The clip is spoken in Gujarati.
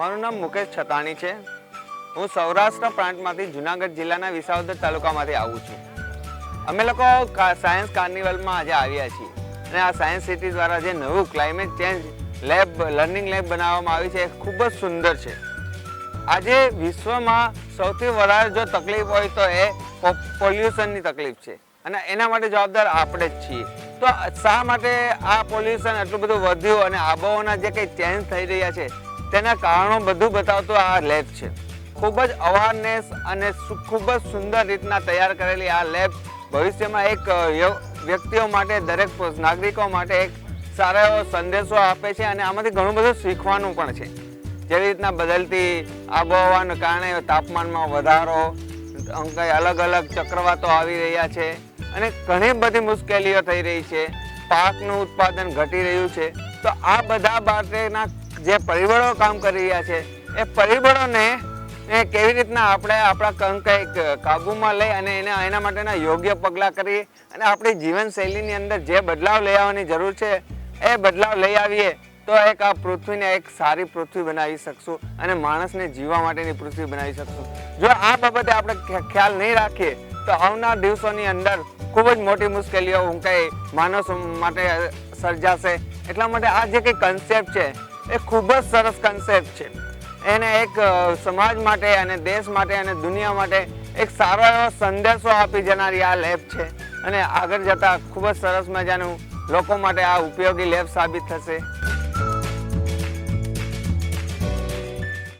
મારું નામ મુકેશ છતાણી છે. હું સૌરાષ્ટ્ર પ્રાંતમાંથી જુનાગઢ જિલ્લાના વિસાવદર તાલુકામાંથી આવું છું. અમે લોકો સાયન્સ કાર્નિવલમાં આજે આવ્યા છીએ. અને આ સાયન્સ સિટી દ્વારા જે નવું climate change lab learning lab બનાવવામાં આવી છે એ ખૂબ જ સુંદર છે. આજે વિશ્વમાં સૌથી વધારે જો તકલીફ હોય તો એ પોલ્યુશનની તકલીફ છે. અને એના માટે જવાબદાર આપણે જ છીએ. તો શા માટે આ પોલ્યુશન એટલું બધું વધ્યું અને આબોહવાના જે કંઈ ચેન્જ થઈ રહ્યા છે તેના કારણો બધું બતાવતું આ લેબ છે. ખૂબ જ અવારનેસ અને ખૂબ જ સુંદર રીતના તૈયાર કરેલી આ લેબ ભવિષ્યમાં એક વ્યક્તિઓ માટે, દરેક નાગરિકો માટે એક સારો એવો સંદેશો આપે છે અને આમાંથી ઘણું બધું શીખવાનું પણ છે. જેવી રીતના બદલતી આબોહવાને કારણે તાપમાનમાં વધારો કંઈ અલગ અલગ ચક્રવાતો આવી રહ્યા છે અને ઘણી બધી મુશ્કેલીઓ થઈ રહી છે. પાકનું ઉત્પાદન ઘટી રહ્યું છે. તો આ બધા માટેના જે પરિબળો કામ કરી રહ્યા છે, એ પરિબળોને એ કેવી રીતના આપણે આપણા કંક કાબૂમાં લઈ અને એને એના માટેના યોગ્ય પગલાં કરી અને આપણી જીવનશૈલીની અંદર જે બદલાવ લઈ આવવાની જરૂર છે, એ બદલાવ લઈ આવીએ, તો એક આ પૃથ્વીને એક સારી પૃથ્વી બનાવી શકશું અને માણસને જીવવા માટેની પૃથ્વી બનાવી શકશું. જો આ બાબતે આપણે ખ્યાલ નહીં રાખીએ, તો આવનાર દિવસોની અંદર ખૂબ જ મોટી મુશ્કેલીઓ હું કંઈ માણસ માટે સર્જાશે. એટલા માટે આ જે કંઈ કન્સેપ્ટ છે એ ખૂબ જ સરસ કન્સેપ્ટ છે. એને એક સમાજ માટે અને દેશ માટે અને દુનિયા માટે એક સારો એવો સંદેશો આપી જનારી આ લેબ છે. અને આગળ જતાં ખૂબ જ સરસ મજાનું લોકો માટે આ ઉપયોગી લેબ સાબિત થશે.